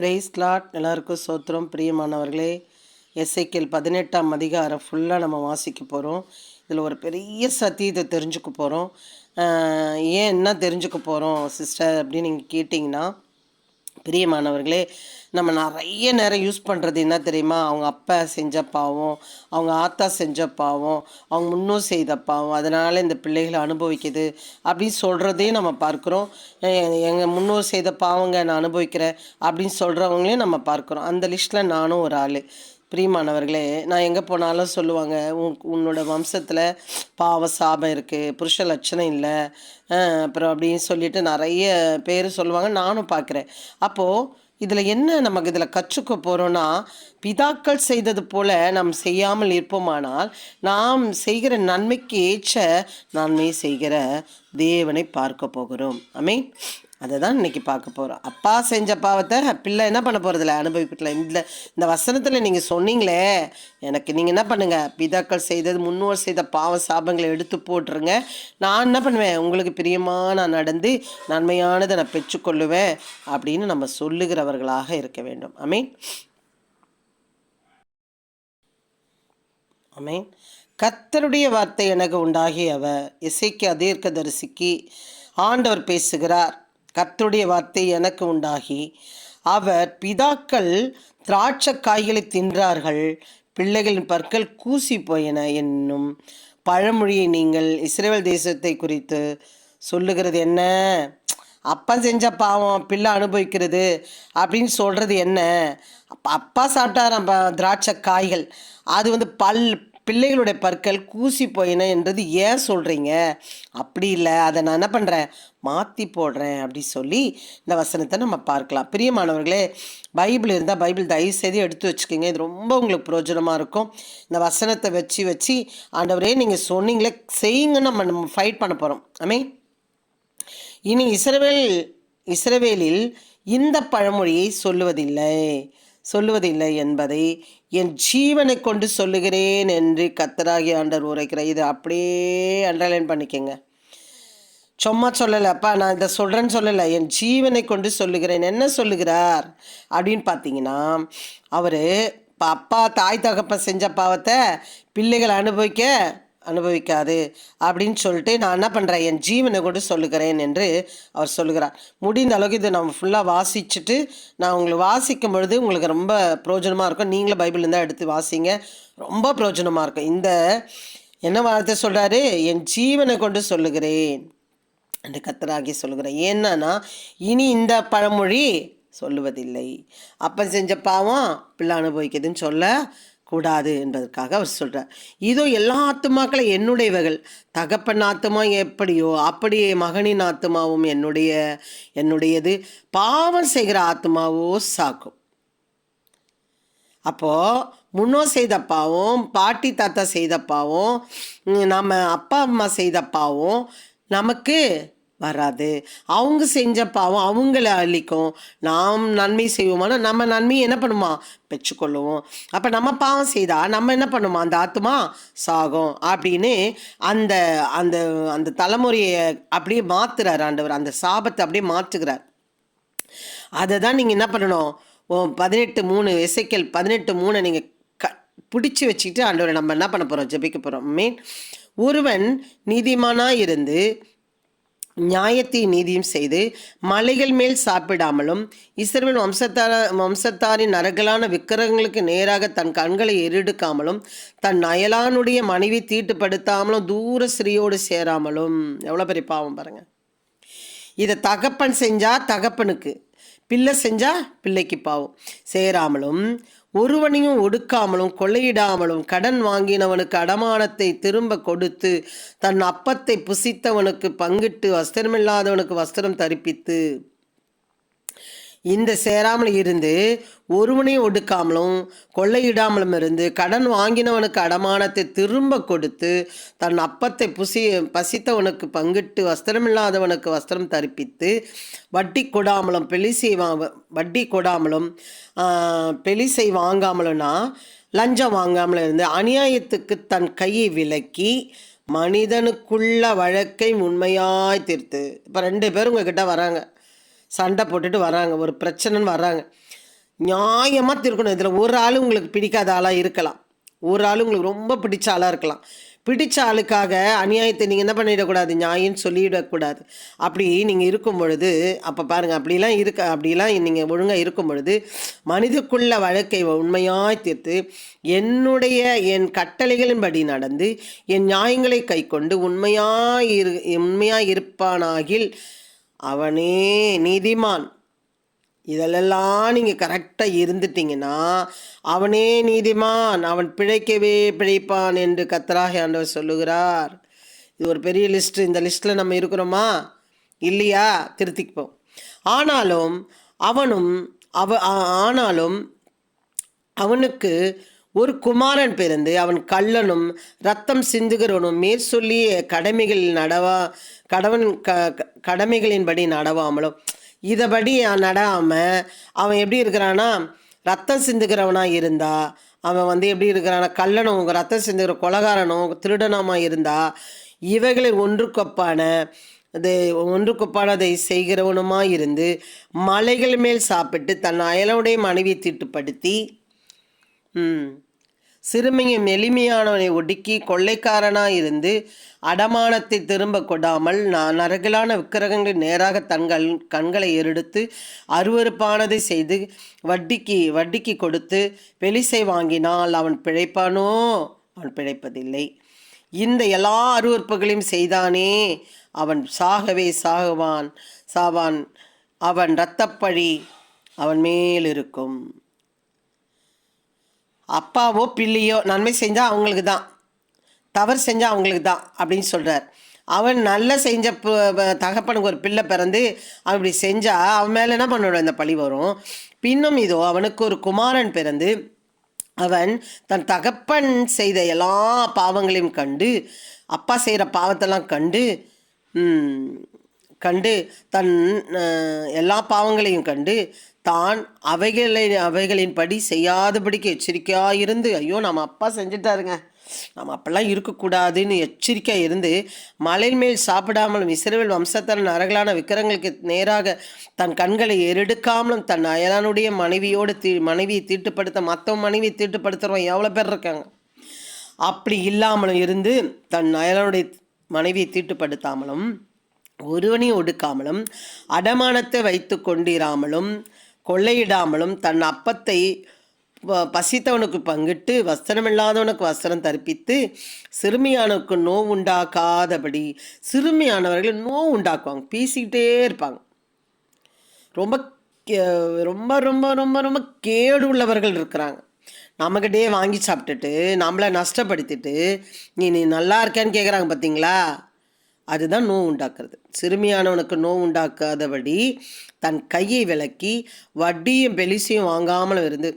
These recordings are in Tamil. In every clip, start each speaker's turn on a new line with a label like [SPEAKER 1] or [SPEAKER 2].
[SPEAKER 1] பிரைஸ் லாட் எல்லாருக்கும் சோத்திரம். பிரியமானவர்களே எஸ்ஐக்கியல் பதினெட்டாம் அதிகாரம் ஃபுல்லாக நம்ம வாசிக்க போகிறோம் இதில் ஒரு பெரிய சத்தியத்தை தெரிஞ்சுக்க போகிறோம் ஏன் என்ன தெரிஞ்சுக்க போகிறோம் சிஸ்டர் அப்படின்னு நீங்கள் கேட்டிங்கன்னா பிரியமானவர்களே நம்ம நிறைய நேரம் யூஸ் பண்ணுறது என்ன தெரியுமா? அவங்க அப்பா செஞ்ச பாவம் அவங்க ஆத்தா செஞ்ச பாவம் அவங்க முன்னோர் செய்த பாவம் அதனால் இந்த பிள்ளைகளை அனுபவிக்குது அப்படின்னு சொல்கிறதையும் நம்ம பார்க்குறோம். எங்கள் முன்னோர் செய்த பாவங்க நான் அனுபவிக்கிறேன் அப்படின்னு சொல்கிறவங்களையும் நம்ம பார்க்குறோம். அந்த லிஸ்ட்டில் நானும் ஒரு ஆள். பிரியமானவர்களே நான் எங்கே போனாலும் சொல்லுவாங்க உன் உன்னோட வம்சத்தில் பாவ சாபம் இருக்குது புருஷ லட்சணம் இல்லை அப்புறம் அப்படின்னு சொல்லிட்டு நிறைய பேர் சொல்லுவாங்க நானும் பார்க்குறேன். அப்போது இதில் என்ன நமக்கு இதில் கற்றுக்க போகிறோன்னா பிதாக்கள் செய்தது போல நாம் செய்யாமல் இருப்போமானால் நாம் செய்கிற நன்மைக்கு ஏற்ற நன்மை செய்கிற தேவனை பார்க்க போகிறோம். ஐ மீன் அதை தான் இன்றைக்கி பார்க்க போகிறோம் அப்பா செஞ்ச பாவத்தை பிள்ளை என்ன பண்ண போகிறதில்ல அனுபவிக்கல இந்த இந்த வசனத்தில் நீங்கள் சொன்னீங்களே எனக்கு நீங்கள் என்ன பண்ணுங்கள் பிதாக்கள் செய்தது முன்னோர் செய்த பாவ சாபங்களை எடுத்து போட்டுருங்க. நான் என்ன பண்ணுவேன்? உங்களுக்கு பிரியமாக நான் நடந்து நன்மையானதை நான் பெற்றுக்கொள்ளுவேன் அப்படின்னு நம்ம சொல்லுகிறவர்களாக இருக்க வேண்டும். அமீன் அமீன் கத்தருடைய வார்த்தை எனக்கு உண்டாகி இசைக்கு அதீர்க்க தரிசிக்கு ஆண்டவர் பேசுகிறார். கர்த்தருடைய வார்த்தை எனக்கு உண்டாகி. அவர் பிதாக்கள் திராட்சை காய்களை தின்றார்கள் பிள்ளைகளின் பற்கள் கூசி போயின என்னும் பழமொழியை நீங்கள் இஸ்ரேல் தேசத்தை குறித்து சொல்லுகிறது என்ன? அப்பா செஞ்ச பாவம் பிள்ளை அனுபவிக்கிறது அப்படின்னு சொல்கிறது என்ன? அப்பா சாப்பிட்டா நம்ம திராட்சை காய்கள். அது வந்து பல் பிள்ளைகளுடைய பற்கள் கூசி போயின என்றது ஏன் சொல்கிறீங்க அப்படி இல்லை. அதை நான் என்ன பண்ணுறேன் மாற்றி போடுறேன் அப்படி சொல்லி இந்த வசனத்தை நம்ம பார்க்கலாம். பிரியமானவர்களே பைபிள் இருந்தால் பைபிள் தயவு செய்து எடுத்து வச்சுக்கோங்க. இது ரொம்ப உங்களுக்கு பிரயோஜனமாக இருக்கும். இந்த வசனத்தை வச்சு வச்சு ஆண்டவரே நீங்கள் சொன்னீங்களே செய்யுங்க நம்ம நம்ம ஃபைட் பண்ண போகிறோம் அமே இனி இஸ்ரவேல் இஸ்ரவேலில் இந்த பழமொழியை சொல்லுவதில்லை. சொல்லுவதில்லை என்பதை என் ஜீவனை கொண்டு சொல்லுகிறேன் என்று கத்தராகி ஆண்டர் உரைக்கிறேன் இது அப்படியே அண்டர்லைன் பண்ணிக்கோங்க. சும்மா சொல்லலை அப்பா நான் இதை சொல்கிறேன்னு சொல்லலை. என் ஜீவனை கொண்டு சொல்லுகிறேன். என்ன சொல்லுகிறார்? அப்படின்னு பார்த்தீங்கன்னா அவர் அப்பா தாய் தகப்ப செஞ்ச பாவத்தை பிள்ளைகள் அனுபவிக்க அனுபவிக்காது அப்படின்னு சொல்லிட்டு நான் என்ன பண்ணுறேன் என் ஜீவனை கொண்டு சொல்லுகிறேன் என்று அவர் சொல்லுகிறார். முடிந்த அளவுக்கு இதை நம்ம ஃபுல்லாக வாசிச்சுட்டு நான் உங்களுக்கு வாசிக்கும் பொழுது உங்களுக்கு ரொம்ப பிரயோஜனமாக இருக்கும். நீங்களும் பைபிள் இருந்தால் எடுத்து வாசிங்க. ரொம்ப பிரயோஜனமாக இருக்கும். இந்த என்ன வார்த்தை சொல்கிறாரு என் ஜீவனை கொண்டு சொல்லுகிறேன் என்று கத்தராகி சொல்லுகிறேன் ஏன்னா இனி இந்த பழமொழி சொல்லுவதில்லை. அப்போ செஞ்ச பாவம் பிள்ளை அனுபவிக்குதுன்னு சொல்ல கூடாது என்பதற்காக அவர் சொல்கிறார் இதோ எல்லா ஆத்துமாக்களும் என்னுடையவர்கள் தகப்பன் ஆத்துமா எப்படியோ அப்படியே மகனின் ஆத்துமாவும் என்னுடைய என்னுடையது. பாவம் செய்கிற ஆத்மாவோ சாக்கும். அப்போது முன்னோ செய்த பாவம் பாட்டி தாத்தா செய்த பாவம் நம்ம அப்பா அம்மா செய்த பாவம் நமக்கு வராது. அவங்க செஞ்ச பாவம் அவங்கள அழிக்கும். நாம் நன்மை செய்வோமானா நம்ம நன்மையை என்ன பண்ணுமா? பெற்றுக்கொள்ளுவோம். அப்போ நம்ம பாவம் செய்தால் நம்ம என்ன பண்ணுமா? அந்த ஆத்மா சாகும். அப்படின்னு அந்த அந்த அந்த தலைமுறையை அப்படியே மாற்றுறார் ஆண்டவர். அந்த சாபத்தை அப்படியே மாற்றுகிறார். அதை தான் நீங்கள் என்ன பண்ணணும்? பதினெட்டு மூணு இசைக்கல் பதினெட்டு மூணை நீங்கள் க பிடிச்சி வச்சுக்கிட்டு ஆண்டவரை நம்ம என்ன பண்ண போகிறோம் ஜபிக்க போகிறோம் மீன் ஒருவன் நீதிமானாக இருந்து நியாயத்தை நீதியும் செய்து மலைகள் மேல் சாப்பிடாமலும் இஸ்ரேல் வம்சத்தார வம்சத்தாரின் நரகலான விக்கிரகங்களுக்கு நேராக தன் கண்களை எரிடுக்காமலும் தன் அயலானுடைய மனைவி தீட்டுப்படுத்தாமலும் தூர ஸ்ரீயோடு சேராமலும். எவ்வளோ பெரிய பாவம் பாருங்கள் இதை தகப்பன் செஞ்சால் தகப்பனுக்கு பிள்ளை செஞ்சால் பிள்ளைக்கு பாவம். சேராமலும் ஒருவனையும் ஒடுக்காமலும் கொள்ளையிடாமலும் கடன் வாங்கினவனுக்கு அடமானத்தை திரும்ப கொடுத்து தன் அப்பத்தை புசித்தவனுக்கு பங்கிட்டு வஸ்திரமில்லாதவனுக்கு வஸ்திரம் தரிப்பித்து இந்த சேராமல் இருந்து ஒருவனையும் ஒடுக்காமலும் கொள்ளையிடாமலும் இருந்து கடன் வாங்கினவனுக்கு அடமானத்தை திரும்ப கொடுத்து தன் அப்பத்தை புசி பசித்தவனுக்கு பங்கிட்டு வஸ்திரமில்லாதவனுக்கு வஸ்திரம் தரிப்பித்து வட்டி கொடாமலும் பெலிசை வாங்க வட்டி கொடாமலும் பெலிசை வாங்காமலும்னா லஞ்சம் வாங்காமல் இருந்து அநியாயத்துக்கு தன் கையை விலக்கி மனிதனுக்குள்ள வழக்கை உண்மையாய் தீர்த்து. இப்போ ரெண்டு பேரும் உங்ககிட்ட வராங்க. சண்டை போட்டுட்டு வராங்க ஒரு பிரச்சனைன்னு வராங்க நியாயமாக திருக்கணும். இதில் ஒரு ஆள் உங்களுக்கு பிடிக்காத ஆளாக இருக்கலாம். ஒரு ஆள் உங்களுக்கு ரொம்ப பிடிச்ச ஆளாக இருக்கலாம். பிடிச்ச ஆளுக்காக அநியாயத்தை நீங்கள் என்ன பண்ணிடக்கூடாது? நியாயம்னு சொல்லிவிடக்கூடாது அப்படி நீங்கள் இருக்கும் பொழுது அப்போ பாருங்கள் அப்படிலாம் இருக்க அப்படிலாம் நீங்கள் ஒழுங்காக இருக்கும் பொழுது மனிதக்குள்ள வழக்கை உண்மையாய் தீர்த்து என்னுடைய என் கட்டளைகளின்படி நடந்து என் நியாயங்களை கைக்கொண்டு உண்மையாக இரு உண்மையாக இருப்பானாகில் அவனே நீதிமான். இதிலெல்லாம் நீங்கள் கரெக்டாக இருந்துட்டீங்கன்னா அவனே நீதிமான் அவன் பிழைக்கவே பிழைப்பான் என்று கத்தராக ஆண்டவர் சொல்லுகிறார். இது ஒரு பெரிய லிஸ்ட்டு இந்த லிஸ்ட்டில் நம்ம இருக்கிறோமா? இல்லையா? திருத்திப்போம். ஆனாலும் அவனும் அவ ஆனாலும் அவனுக்கு ஒரு குமாரன் பிறந்து அவன் கள்ளனும் ரத்தம் சிந்துகிறவனும் மேற்சொல்லிய கடமைகளில் நடவா கடவன் க க- கடமைகளின்படி நடவாமலும் இதைபடி நடாமல் அவன் எப்படி இருக்கிறான்னா ரத்தம் சிந்துகிறவனாக இருந்தா அவன் வந்து எப்படி இருக்கிறானா கள்ளனும் ரத்தம் சிந்துகிற கொலகாரனும் திருடனமாக இருந்தா இவைகளில் ஒன்றுக்கொப்பான அது ஒன்றுக்கொப்பானதை செய்கிறவனுமாய் இருந்து மலைகள் மேல் சாப்பிட்டு தன் அயலுடைய மனைவி தீட்டுப்படுத்தி சிறுமியும் எளிமையானவனை ஒடுக்கி கொள்ளைக்காரனாக இருந்து அடமானத்தை திரும்ப கொடாமல் நான் நரகிலான விக்கிரகங்கள் நேராக தங்கள் கண்களை எருடுத்து அருவருப்பானதை செய்து வட்டிக்கு வட்டிக்கு கொடுத்து வெளிசை வாங்கினால் அவன் பிழைப்பானோ? அவன் பிழைப்பதில்லை. இந்த எல்லா அருவருப்புகளையும் செய்தானே? அவன் சாகவே சாகுவான் சாவான். அவன் இரத்தப்பழி அவன் மேல் இருக்கும். அப்பாவோ பிள்ளையோ நன்மை செஞ்சால் அவங்களுக்கு தான் தவறு செஞ்சால் அவங்களுக்கு தான் அப்படின்னு சொல்கிறார் அவன் நல்லா செஞ்ச பு- தகப்பனுக்கு ஒரு பிள்ளை பிறந்து அவன் இப்படி செஞ்சால் அவன் மேலே என்ன பண்ணணும் இந்த பழி வரும்? பின்னும் இதோ அவனுக்கு ஒரு குமாரன் பிறந்து அவன் தன் தகப்பன் செய்த எல்லா பாவங்களையும் கண்டு அப்பா செய்கிற பாவத்தெல்லாம் கண்டு கண்டு தன் எல்லா பாவங்களையும் கண்டு தான் அவைகளை அவைகளின்படி செய்யாதபடிக்கு எச்சரிக்கையாக இருந்து ஐயோ நம்ம அப்பா செஞ்சுட்டாருங்க. நம்ம அப்பெல்லாம் இருக்கக்கூடாதுன்னு எச்சரிக்கையாக இருந்து மலை மேல் சாப்பிடாமலும் இஸ்ரவேல் வம்சத்தார் நரகலான விக்கிரங்களுக்கு நேராக தன் கண்களை எரெடுக்காமலும் தன் அயலானுடைய மனைவியோடு தீ மனைவியை தீட்டுப்படுத்த மற்ற மனைவியை தீட்டுப்படுத்துகிறவன் எவ்வளோ பேர் இருக்காங்க? அப்படி இல்லாமலும் இருந்து தன் அயலனுடைய மனைவியை தீட்டுப்படுத்தாமலும் ஒருவனையும் ஒடுக்காமலும் அடமானத்தை வைத்து கொண்டிராமலும் கொள்ளையிடாமலும் தன் அப்பத்தை பசித்தவனுக்கு பங்கிட்டு வஸ்திரமில்லாதவனுக்கு வஸ்திரம் தரிப்பித்து சிறுமியானவனுக்கு நோவு உண்டாக்காதபடி சிறுமியானவர்கள் நோவு உண்டாக்குவாங்க பேசிக்கிட்டே இருப்பாங்க. ரொம்ப கே- ரொம்ப ரொம்ப ரொம்ப ரொம்ப கேடு உள்ளவர்கள் இருக்கிறாங்க. நம்மக்கிட்டே வாங்கி சாப்பிட்டுட்டு நம்மளை நஷ்டப்படுத்திட்டு நீ நீ நல்லா இருக்கேன்னு கேட்குறாங்க பார்த்தீங்களா அதுதான் நோவு உண்டாக்குறது. சிறுமியானவனுக்கு நோவு உண்டாக்காதபடி தன் கையை விலக்கி வட்டியும் பெலிசையும் வாங்காமல் இருந்து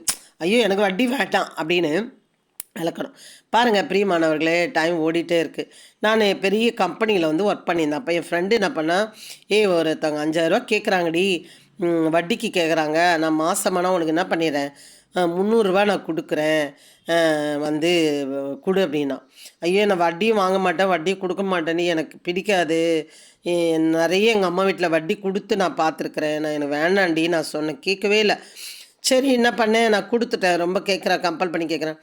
[SPEAKER 1] ஐயோ எனக்கு வட்டி வேண்டாம் அப்படின்னு விளக்கணும். பாருங்கள் பிரியமானவர்களே டைம் ஓடிட்டே இருக்குது நான் பெரிய கம்பெனியில் வந்து ஒர்க் பண்ணியிருந்தேன். அப்போ என் ஃப்ரெண்டு என்ன பண்ணால் ஏய் ஒருத்தவங்க அஞ்சாயிரரூவா கேட்குறாங்கடி வட்டிக்கு கேட்குறாங்க நான் மாதமானா உனக்கு என்ன பண்ணிடுறேன்? முந்நூறுரூவா நான் கொடுக்குறேன். வந்து கொடு அப்படின்னா. ஐயோ நான் வட்டியும் வாங்க மாட்டேன் வட்டியும் கொடுக்க மாட்டேன்னு எனக்கு பிடிக்காது. நிறைய எங்கள் அம்மா வீட்டில் வட்டி கொடுத்து நான் பார்த்துருக்குறேன் நான் எனக்கு வேணாண்டி நான் சொன்னேன் கேட்கவே இல்லை. சரி என்ன பண்ணேன் நான் கொடுத்துட்டேன். ரொம்ப கேட்குறேன் கம்பல் பண்ணி கேட்குறேன்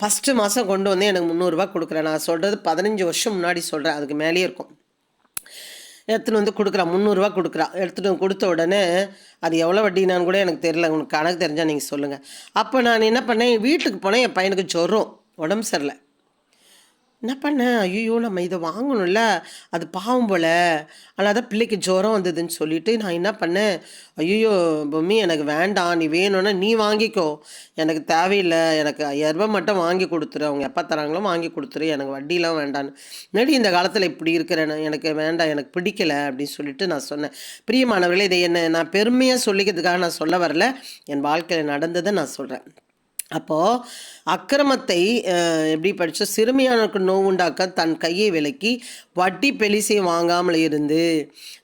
[SPEAKER 1] ஃபஸ்ட்டு மாதம் கொண்டு வந்து எனக்கு முந்நூறுரூவா கொடுக்குறேன். நான் சொல்கிறது பதினஞ்சு வருஷம் முன்னாடி சொல்கிறேன் அதுக்கு மேலேயே இருக்கும். எடுத்துன்னு வந்து கொடுக்குறா. முந்நூறுரூவா கொடுக்குறா. எடுத்துகிட்டு கொடுத்த உடனே அது எவ்வளோ வட்டினான்னு கூட எனக்கு தெரியல. உங்களுக்கு கணக்கு தெரிஞ்சால் நீங்கள் சொல்லுங்கள் அப்போ நான் என்ன பண்ணேன் வீட்டுக்கு போனேன். என் பையனுக்கு ஜொரம். உடம்பு சரியில்லை. என்ன பண்ணேன் ஐயோ நம்ம இதை வாங்கணும்ல. அது பாவம் போல. ஆனால் தான் பிள்ளைக்கு ஜுரம் வந்ததுன்னு சொல்லிட்டு நான் என்ன பண்ணேன்? ஐயோ பொம்மி எனக்கு வேண்டாம். நீ வேணும்னா நீ வாங்கிக்கோ. எனக்கு தேவையில்லை. எனக்கு ஐயாயிரரூபா மட்டும் வாங்கி கொடுத்துரு. அவங்க எப்போ தராங்களோ வாங்கி கொடுத்துரு. எனக்கு வட்டிலாம் வேண்டான்னு முன்னாடி இந்த காலத்தில் இப்படி இருக்கிறேன் எனக்கு வேண்டாம் எனக்கு பிடிக்கல அப்படின்னு சொல்லிட்டு நான் சொன்னேன். பிரியமானவர்களே இதை என்ன நான் பெருமையாக சொல்லிக்கிறதுக்காக நான் சொல்ல வரல. என் வாழ்க்கையில் நடந்ததை நான் சொல்கிறேன் அப்போது அக்கிரமத்தை எப்படி படித்தோம் சிறுமியானுக்கு நோவுண்டாக்க தன் கையை விலக்கி வட்டி பெலிசை வாங்காமல் இருந்து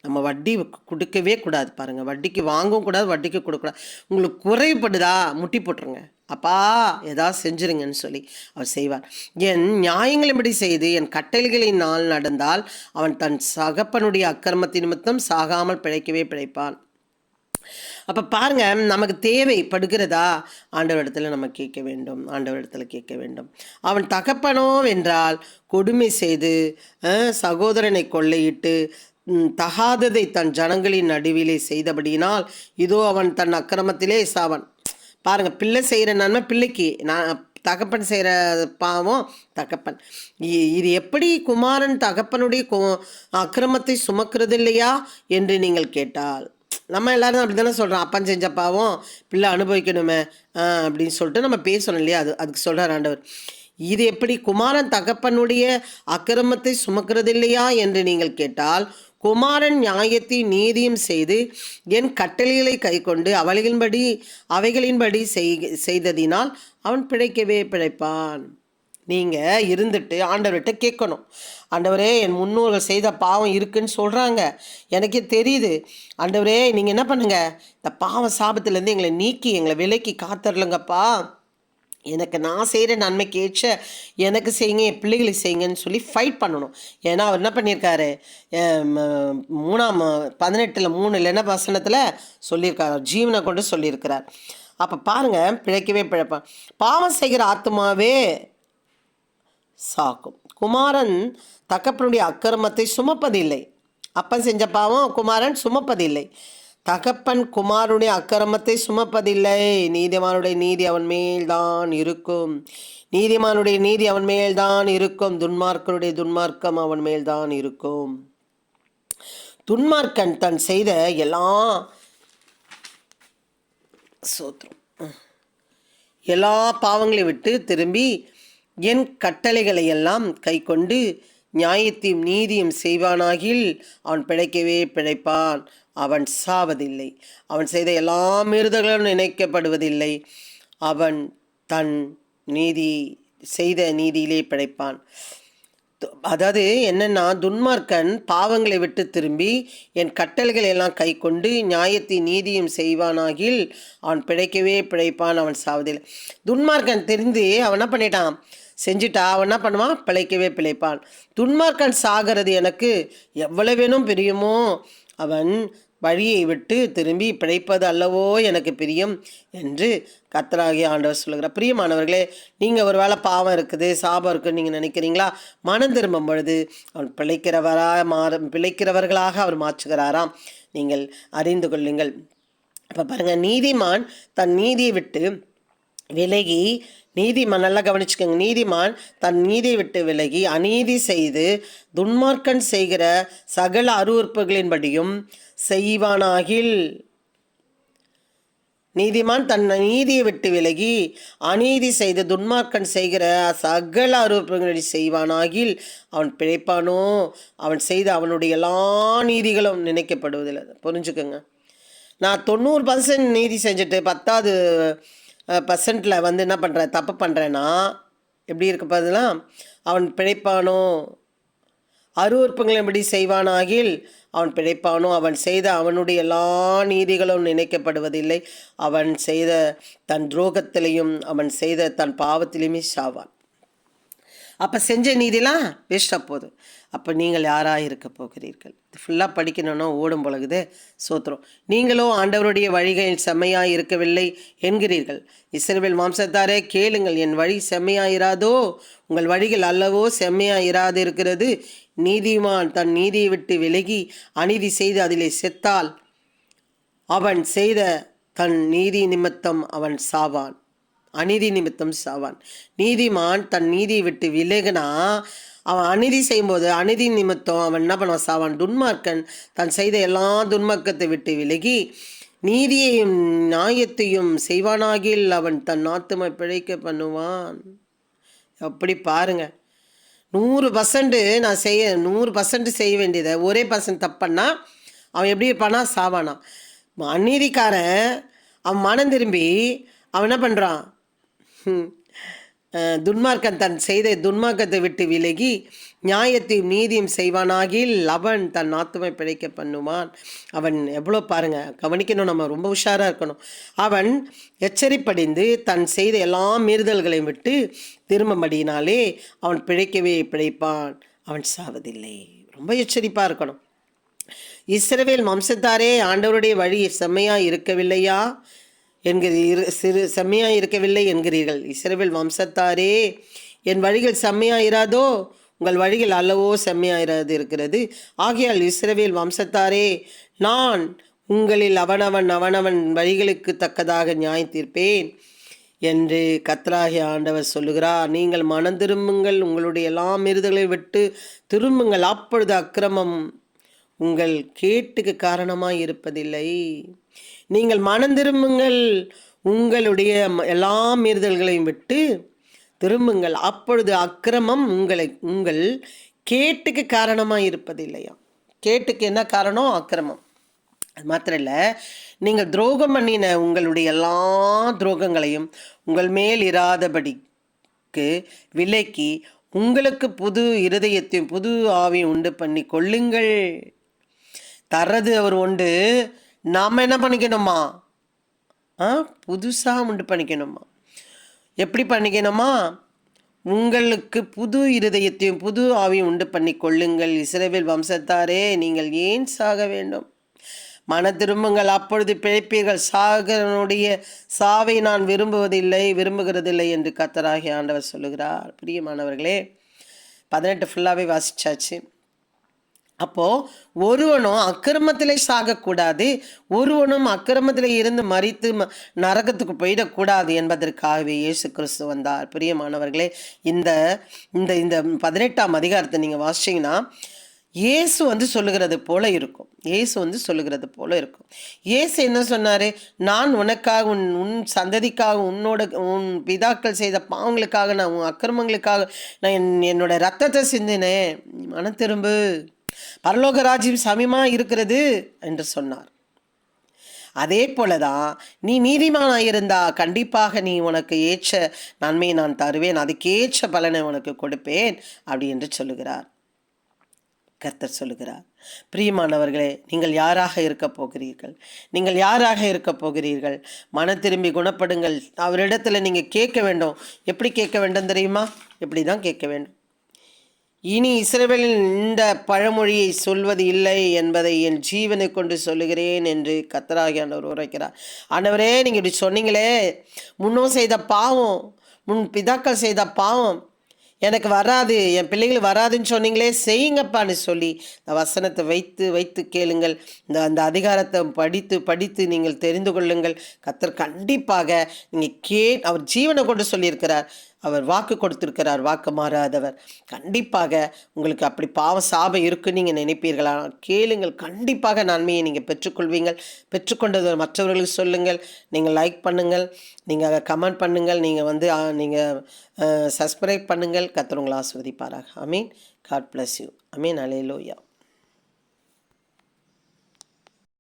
[SPEAKER 1] நம்ம வட்டி கொடுக்கவே கூடாது பாருங்கள் வட்டிக்கு வாங்கவும் கூடாது வட்டிக்கு கொடுக்கக்கூடாது. உங்களுக்கு குறைபடுதா? முட்டி போட்டுருங்க. அப்பா ஏதாவது செஞ்சுருங்கன்னு சொல்லி அவர் செய்வார். என் நியாயங்களின்படி செய்து என் கட்டளைகளின் நாள் நடந்தால் அவன் தன் சகப்பனுடைய அக்கிரமத்தின் நிமித்தம் சாகாமல் பிழைக்கவே பிழைப்பான். அப்போ பாருங்க நமக்கு தேவைப்படுகிறதா ஆண்டவரிடத்தில் நம்ம கேட்க வேண்டும். ஆண்டவரிடத்தில் கேட்க வேண்டும். அவன் தகப்பனோ வென்றால் கொடுமை செய்து சகோதரனை கொள்ளையிட்டு தகாததை தன் ஜனங்களின் நடுவிலே செய்தபடியினால் இதோ அவன் தன் அக்கிரமத்திலே சாவன். பாருங்க பிள்ளை செய்கிற நன்மை பிள்ளைக்கு. நான் தகப்பன் செய்கிற பாவம் தகப்பன். இ- இது எப்படி குமாரன் தகப்பனுடைய கு- அக்கிரமத்தை சுமக்கிறது இல்லையா என்று நீங்கள் கேட்டால் நம்ம எல்லோரும் அப்படி தானே சொல்கிறோம் அப்பன் செஞ்ச பாவம் பிள்ளை அனுபவிக்கணுமே அப்படின்னு சொல்லிட்டு நம்ம பேசணும் இல்லையா? அது அதுக்கு சொல்கிறார் ஆண்டவர். இது எப்படி குமாரன் தகப்பனுடைய அக்கிரமத்தை சுமக்கிறதில்லையா என்று நீங்கள் கேட்டால் குமாரன் நியாயத்தை நீதியும் செய்து என் கட்டளைகளை கைக்கொண்டு அவளின்படி அவைகளின்படி செய் செய்ததினால் அவன் பிழைக்கவே பிழைப்பான். நீங்கள் இருந்துட்டு ஆண்டவர்கிட்ட கேட்கணும். ஆண்டவரே என் முன்னோர்கள் செய்த பாவம் இருக்குன்னு சொல்கிறாங்க எனக்கே தெரியுது. ஆண்டவரே நீங்கள் என்ன பண்ணுங்கள் இந்த பாவ சாபத்துலேருந்து எங்களை நீக்கி எங்களை விலைக்கு காத்தரலங்கப்பா எனக்கு நான் செய்கிற நன்மைக்கு ஏற்ற எனக்கு செய்யுங்க என் பிள்ளைகளுக்கு செய்யுங்கன்னு சொல்லி ஃபைட் பண்ணணும். ஏன்னா அவர் என்ன பண்ணியிருக்காரு? மூணாம் பதினெட்டில் மூணு என்ன வசனத்தில் சொல்லியிருக்காரு? ஜீவனை கொண்டு சொல்லியிருக்கிறார். அப்போ பாருங்கள் பிழைக்கவே பிழைப்பான். பாவம் செய்கிற ஆத்மாவே சாக்கும். குமாரன் தகப்பனுடைய அக்கிரமத்தை சுமப்பதில்லை. அப்பன் செஞ்ச பாவம் குமாரன் சுமப்பதில்லை. தகப்பன் குமாரனுடைய அக்கிரமத்தை சுமப்பதில்லை. நீதிமானுடைய நீதி அவன் மேல்தான் இருக்கும். நீதிமானுடைய நீதி அவன் மேல்தான் இருக்கும். துன்மார்க்கனுடைய துன்மார்க்கம் அவன் மேல்தான் இருக்கும். துன்மார்க்கன் தன் செய்த எல்லா சோத்திரம். எல்லா பாவங்களை விட்டு திரும்பி என் கட்டளைகளை எல்லாம் கைக்கொண்டு நியாயத்தையும் நீதியும் செய்வானாகில் அவன் பிழைக்கவே பிழைப்பான். அவன் சாவதில்லை. அவன் செய்த எல்லா மிருதங்களும் நினைக்கப்படுவதில்லை. அவன் தன் நீதி செய்த நீதியிலே பிழைப்பான். அதாவது என்னென்னா துன்மார்க்கன் பாவங்களை விட்டு திரும்பி என் கட்டளைகளை எல்லாம் கை கொண்டு நியாயத்தை நீதியும் செய்வானாகில் அவன் பிழைக்கவே பிழைப்பான் அவன் சாவதில்லை. துன்மார்க்கன் தெரிந்து அவன் என்ன பண்ணிட்டான்? செஞ்சுட்டா அவன் என்ன பண்ணுவான்? பிழைக்கவே பிழைப்பான். துன்மார்க்கன் சாகிறது எனக்கு எவ்வளவு வேணும் பிரியுமோ அவன் வழியை விட்டு திரும்பி பிழைப்பது அல்லவோ எனக்கு பிரியம் என்று கத்தராகிய ஆண்டவர் சொல்லுகிறார். பிரியமானவர்களே நீங்கள் ஒரு வேளை பாவம் இருக்குது சாபம் இருக்குன்னு நீங்கள் நினைக்கிறீங்களா? மனம் திரும்பும் பொழுது அவன் பிழைக்கிறவராக மாற பிழைக்கிறவர்களாக அவர் மாற்றுகிறாராம். நீங்கள் அறிந்து கொள்ளுங்கள். இப்போ பாருங்கள் நீதிமான் தன் நீதியை விட்டு விலகி நீதிமான் நல்லா கவனிச்சுக்கோங்க. நீதிமான் தன் நீதியை விட்டு விலகி அநீதி செய்து துன்மார்க்கன் செய்கிற சகல அருவறுப்புகளின்படியும் செய்வானாகில். நீதிமான் தன் நீதியை விட்டு விலகி அநீதி செய்து துன்மார்க்கன் செய்கிற சகல அருவறுப்புகளை செய்வானாகில் அவன் பிழைப்பானோ? அவன் செய்த அவனுடைய எல்லா நீதிகளும் நினைக்கப்படுவதில்லை. புரிஞ்சுக்கோங்க. நான் தொண்ணூறு பர்சன்ட் நீதி செஞ்சுட்டு பத்தாவது பர்சன்ட்டில் வந்து என்ன பண்ணுறேன் தப்பு பண்ணுறேன்னா எப்படி இருக்க பதிலா அவன் பிழைப்பானோ அருவறுப்புகள் எப்படி செய்வானாகில் அவன் பிழைப்பானோ அவன் செய்த அவனுடைய எல்லா நீதிகளும் நினைக்கப்படுவதில்லை. அவன் செய்த தன் துரோகத்திலையும் அவன் செய்த தன் பாவத்திலையுமே சாவான். அப்போ செஞ்ச நீதிலாம் வேஸ்ட்டாக போகுது. அப்போ நீங்கள் யாராக இருக்க போகிறீர்கள்? இது ஃபுல்லாக படிக்கணும்னா ஓடும் பொழுது சோத்திரம். நீங்களோ ஆண்டவருடைய வழிகள் செம்மையாக இருக்கவில்லை என்கிறீர்கள். இஸ்ரேல் மாம்சத்தாரே கேளுங்கள் என் வழி செம்மையாயிராதோ உங்கள் வழிகள் அல்லவோ செம்மையாக இராது இருக்கிறது நீதிமான் தன் நீதியை விட்டு விலகி அநீதி செய்து அதிலே செத்தால் அவன் செய்த தன் நீதி நிமித்தம் அவன் சாவான். அநீதி நிமித்தம் சாவான். நீதிமான் தன் நீதியை விட்டு விலகினா அவன் அநீதி செய்யும்போது அநீதி நிமித்தம் அவன் என்ன பண்ணுவான்? சாவான் துன்மார்க்கன் தான் செய்த எல்லா துன்மார்க்கத்தை விட்டு விலகி நீதியையும் நியாயத்தையும் செய்வானாகில் அவன் தன் ஆத்துமை பிழைக்க பண்ணுவான். அப்படி பாருங்க. நூறு பர்சன்ட்டு நான் செய்ய நூறு பர்சன்ட் செய்ய வேண்டியதை ஒரே பர்சன்ட் தப்பன்னா அவன் எப்படி இருப்பானா சாவானா. அநீதிக்காரன் அவன் மனம் திரும்பி அவன் என்ன பண்ணுறான் துன்மார்க்கன் தன் செய்த துன்மார்க்கத்தை விட்டு விலகி நியாயத்தையும் நீதியும் செய்வானாகில் அவன் தன் ஆத்துமை பிழைக்க பண்ணுவான். அவன் எவ்வளோ பாருங்க கவனிக்கணும் நம்ம ரொம்ப உஷாராக இருக்கணும். அவன் எச்சரிப்படைந்து தன் செய்த எல்லா மீறுதல்களையும் விட்டு திரும்பபடியினாலே அவன் பிழைக்கவே பிழைப்பான். அவன் சாவதில்லை. ரொம்ப எச்சரிப்பாக இருக்கணும். இஸ்ரவேல் வம்சத்தாரே ஆண்டவருடைய வழி செம்மையாக இருக்கவில்லையா? என்கிறீர் சிறு செம்மையாக இருக்கவில்லை என்கிறீர்கள். இஸ்ரவேல் வம்சத்தாரே என் வழிகள் செம்மையாயிராதோ? உங்கள் வழிகள் அல்லவோ செம்மையாயிராது இருக்கிறது. ஆகையால் இஸ்ரவேல் வம்சத்தாரே நான் உங்களில் அவனவன் அவனவன் வழிகளுக்கு தக்கதாக நியாயம் தீர்ப்பேன் என்று கத்ராகி ஆண்டவர் சொல்லுகிறார். நீங்கள் மனம் திரும்புங்கள். உங்களுடைய எல்லா மிருதுகளை விட்டு திரும்புங்கள். அப்பொழுது அக்கிரமம் உங்கள் கேட்டுக்கு காரணமாக இருப்பதில்லை. நீங்கள் மனம் திரும்புங்கள். உங்களுடைய எல்லா மீறுதல்களையும் விட்டு திரும்புங்கள். அப்பொழுது அக்கிரமம் உங்களை உங்கள் கேட்டுக்கு காரணமாக இருப்பதில்லையா கேட்டுக்கு என்ன காரணம்? அக்கிரமம். அது மாத்திரம் இல்லை நீங்கள் துரோகம் பண்ணின உங்களுடைய எல்லா துரோகங்களையும் உங்கள் மேல் இராதபடிக்கு விலக்கி உங்களுக்கு புது இருதயத்தையும் புது ஆவியும் உண்டு பண்ணி கொள்ளுங்கள். தர்றது அவர் உண்டு. நாம் என்ன பண்ணிக்கணுமா? ஆ புதுசாக உண்டு பண்ணிக்கணுமா? எப்படி பண்ணிக்கணுமா? உங்களுக்கு புது இருதயத்தையும் புது ஆவியும் உண்டு பண்ணி கொள்ளுங்கள் இஸ்ரவேல் வம்சத்தாரே நீங்கள் ஏன் சாக வேண்டும்? மன திரும்புங்கள். அப்பொழுது பிழைப்பீர்கள். சாகனுடைய சாவை நான் விரும்புவதில்லை விரும்புகிறதில்லை என்று கத்தராகி ஆண்டவர் சொல்லுகிறார். பிரியமானவர்களே பதினெட்டு ஃபுல்லாகவே வாசிச்சாச்சு. அப்போது ஒருவனும் அக்கிரமத்திலே சாகக்கூடாது ஒருவனும் அக்கிரமத்திலே இருந்து மறித்து ம- நரகத்துக்கு போயிடக்கூடாது என்பதற்காகவே இயேசு கிறிஸ்து வந்தார். பிரியமானவர்களே இந்த இந்த இந்த பதினெட்டாம் அதிகாரத்தை நீங்கள் வாசிச்சீங்கன்னா இயேசு வந்து சொல்லுகிறது போல இருக்கும். இயேசு வந்து சொல்லுகிறது போல இருக்கும். இயேசு என்ன சொன்னார்? நான் உனக்காக உன் உன் சந்ததிக்காக உன்னோட உன் பிதாக்கள் செய்த பாவங்களுக்காக நான் உன் அக்கிரமங்களுக்காக நான் என் என்னோட ரத்தத்தை சிந்தினேன். மன திரும்பு பரலோக ராஜ்யம் சமயமாக இருக்கிறது என்று சொன்னார். அதே போல தான் நீ நீதிமானாக இருந்தா கண்டிப்பாக நீ உனக்கு ஏற்ற நன்மையை நான் தருவேன் அதுக்கேற்ற பலனை உனக்கு கொடுப்பேன் அப்படி என்று சொல்லுகிறார். கர்த்தர் சொல்லுகிறார் பிரியமானவர்களே நீங்கள் யாராக இருக்க போகிறீர்கள்? நீங்கள் யாராக இருக்க போகிறீர்கள்? மன திரும்பி குணப்படுங்கள். அவரிடத்துல நீங்கள் கேட்க வேண்டும். எப்படி கேட்க வேண்டும் தெரியுமா? இப்படி தான் கேட்க வேண்டும்? இனி இஸ்ரவேலில் இந்த பழமொழியை சொல்வது இல்லை என்பதை என் ஜீவனை கொண்டு சொல்லுகிறேன் என்று கத்தராகி ஆண்டவர் உரைக்கிறார். ஆண்டவரே நீங்கள் இப்படி சொன்னீங்களே முன்னோ செய்த பாவம் முன் பிதாக்கள் செய்த பாவம் எனக்கு வராது என் பிள்ளைகள் வராதுன்னு சொன்னீங்களே செய்யுங்கப்பான்னு சொல்லி இந்த வசனத்தை வைத்து வைத்து கேளுங்கள். இந்த அந்த அதிகாரத்தை படித்து படித்து நீங்கள் தெரிந்து கொள்ளுங்கள். கத்தர் கண்டிப்பாக நீங்கள் கே அவர் ஜீவனை கொண்டு சொல்லியிருக்கிறார். அவர் வாக்கு கொடுத்திருக்கிறார் வாக்கு மாறாதவர். கண்டிப்பாக உங்களுக்கு அப்படி பாவ சாபம் இருக்குன்னு நீங்கள் நினைப்பீர்களா? கேளுங்கள். கண்டிப்பாக நன்மையை நீங்கள் பெற்றுக்கொள்வீங்கள். பெற்றுக்கொண்டது மற்றவர்களுக்கு சொல்லுங்கள். நீங்கள் லைக் பண்ணுங்கள். நீங்கள் கமெண்ட் பண்ணுங்கள். நீங்கள் வந்து நீங்கள் சப்ஸ்கிரைப் பண்ணுங்கள். கத்தர் உங்களை ஆஸ்வதிப்பாராக I mean God bless you I mean hallelujah